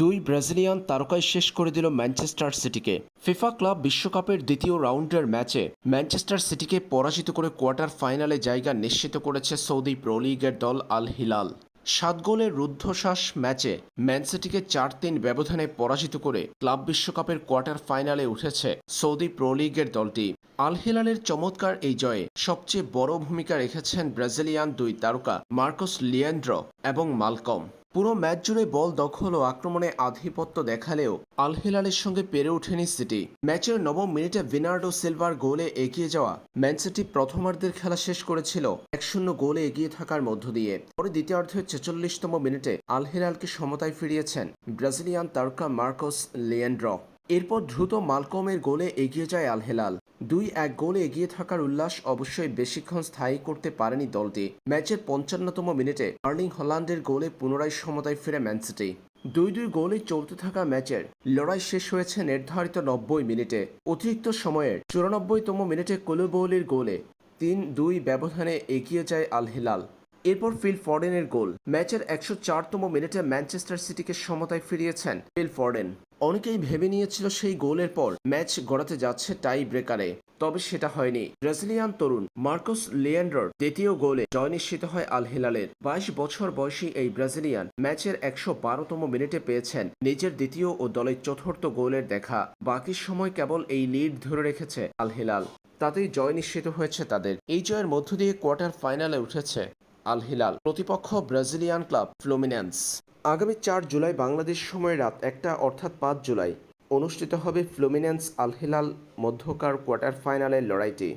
দুই ব্রাজিলিয়ান তারকায় শেষ করে দিল ম্যানচেস্টার সিটিকে। ফিফা ক্লাব বিশ্বকাপের দ্বিতীয় রাউন্ডের ম্যাচে ম্যানচেস্টার সিটিকে পরাজিত করে কোয়ার্টার ফাইনালে জায়গা নিশ্চিত করেছে সৌদি প্রো লিগের দল আল হিলাল। সাত গোলের রুদ্ধশ্বাস ম্যাচে ম্যান সিটিকে চার তিন ব্যবধানে পরাজিত করে ক্লাব বিশ্বকাপের কোয়ার্টার ফাইনালে উঠেছে সৌদি প্রো লিগের দলটি। আল হিলালের চমৎকার এই জয়ে সবচেয়ে বড় ভূমিকা রেখেছেন ব্রাজিলিয়ান দুই তারকা মার্কোস লিয়েন্ড্র এবং মালকম। পুরো ম্যাচ জুড়ে বল দখল ও আক্রমণে আধিপত্য দেখালেও আল হিলালের সঙ্গে পেরে ওঠেনি সিটি। ম্যাচের নবম মিনিটে ভিনার্ডো সিলভার গোলে এগিয়ে যাওয়া ম্যান সিটি প্রথমার্ধের খেলা শেষ করেছিল এক শূন্য গোলে এগিয়ে থাকার মধ্য দিয়ে। পরে দ্বিতীয়ার্ধের ছেচল্লিশতম মিনিটে আল হিলালকে সমতায় ফিরিয়েছেন ব্রাজিলিয়ান তারকা মার্কোস লিয়েন্ড্র। এরপর দ্রুত মালকমের গোলে এগিয়ে যায় আল হেলাল দুই এক গোলে এগিয়ে থাকার উল্লাস অবশ্যই বেশিক্ষণ স্থায়ী করতে পারেনি দলটি। ম্যাচের পঞ্চান্নতম মিনিটে আর্লিং হল্যান্ডের গোলে পুনরায় সমতায় ফিরে ম্যান সিটি। দুই দুই গোলে চলতে থাকা ম্যাচের লড়াই শেষ হয়েছে নির্ধারিত নব্বই মিনিটে। অতিরিক্ত সময়ের চুরানব্বইতম মিনিটে কোলোবৌলির গোলে তিন দুই ব্যবধানে এগিয়ে যায় আল হিলাল এরপর ফিল ফর্ডেনের গোল। ম্যাচের একশো চারতম মিনিটে ম্যানচেস্টার সিটিকে সমতায় ফিরিয়েছেন ফিল ফর্ডেন। অনেকেই ভেবে নিয়েছিল সেই গোলের পর ম্যাচ গড়াতে যাচ্ছে টাই ব্রেকারে, তবে সেটা হয়নি। ব্রাজিলিয়ান তরুণ মার্কোস লিয়েন্ডার দ্বিতীয় গোলে জয় নিশ্চিত হয় আল হিলালের বাইশ বছর বয়সী এই ব্রাজিলিয়ান ম্যাচের একশো বারোতম মিনিটে পেয়েছেন নিজের দ্বিতীয় ও দলের চতুর্থ গোলের দেখা। বাকি সময় কেবল এই লিড ধরে রেখেছে আল হিলাল তাতেই জয় নিশ্চিত হয়েছে তাদের। এই জয়ের মধ্য দিয়ে কোয়ার্টার ফাইনালে উঠেছে আল হিলাল প্রতিপক্ষ ব্রাজিলিয়ান ক্লাব ফ্লোমিনেন্স আগামী চার জুলাই বাংলাদেশ সময় রাত একটা অর্থাৎ পাঁচ জুলাই অনুষ্ঠিত হবে ফ্লোমিনেন্স আল হিলাল মধ্যকার কোয়ার্টার ফাইনালের লড়াইটি।